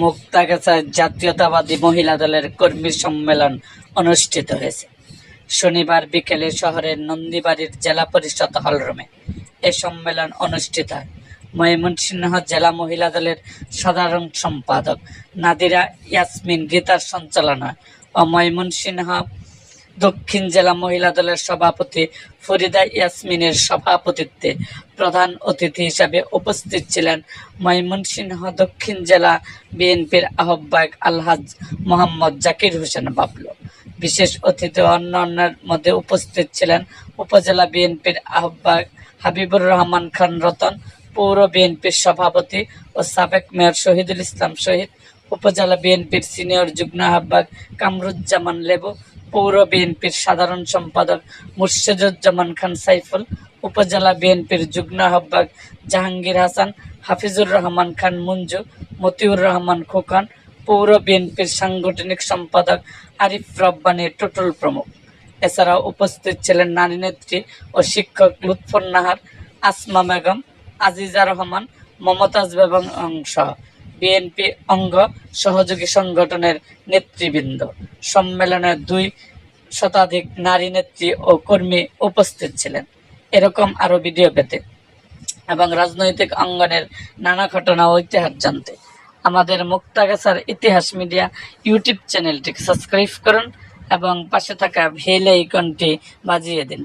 মুক্তাগাছায় জাতীয়তাবাদী মহিলা দলের কর্মী সম্মেলন অনুষ্ঠিত হয়েছে। শনিবার বিকেলে শহরের নন্দীবাড়ির জেলা পরিষদ হলরুমে এ সম্মেলন অনুষ্ঠিত হয়। ময়মনসিংহ জেলা মহিলা দলের সাধারণ সম্পাদক নাদিরা ইয়াসমিন গীতার সঞ্চালনায় ও ময়মনসিংহ দক্ষিণ জেলা মহিলা দলের সভাপতি ফরিদা ইয়াসমিনের সভাপতিত্বে প্রধান অতিথি হিসাবে উপস্থিত ছিলেন ময়মনসিংহ দক্ষিণ জেলা বিএনপির আহ্বায়ক আলহাজ মোহাম্মদ জাকির হোসেন বাবলু। বিশেষ অতিথি অন্যান্যের মধ্যে উপস্থিত ছিলেন উপজেলা বিএনপির আহ্বায়ক হাবিবুর রহমান খান রতন, পৌর বিএনপির সভাপতি ও সাবেক মেয়র শহীদুল ইসলাম শহীদ, উপজেলা বিএনপির সিনিয়র যুগ্ম আহ্বায়ক কামরুজ্জামান লেবু পৌর বিএনপির সাধারণ সম্পাদক মুর্শিদুজ্জামান খান সাইফুল, উপজেলা বিএনপির যুগ্ম আহ্বায়ক জাহাঙ্গীর হাসান, হাফিজুর রহমান খান মঞ্জু, মতিউর রহমান খোকন, পৌর বিএনপির সাংগঠনিক সম্পাদক আরিফ রব্বানী টুটুল প্রমুখ। এছাড়াও উপস্থিত ছিলেন নারী নেত্রী ও শিক্ষক লুৎফর নাহার, আসমা বেগম, আজিজা রহমান, মমতাজ বেগম সহ বিএনপি অঙ্গ সহযোগী সংগঠনের নেতৃবৃন্দ। সম্মেলনে দুই শতাধিক নারী নেত্রী ও কর্মী উপস্থিত ছিলেন। এরকম আরও ভিডিও পেতে এবং রাজনৈতিক অঙ্গনের নানা ঘটনা ও ইতিহাস জানতে। আমাদের মুক্তাগাছার ইতিহাস মিডিয়া ইউটিউব চ্যানেলটিকে সাবস্ক্রাইব করুন এবং পাশে থাকা বেল আইকনটি বাজিয়ে দিন।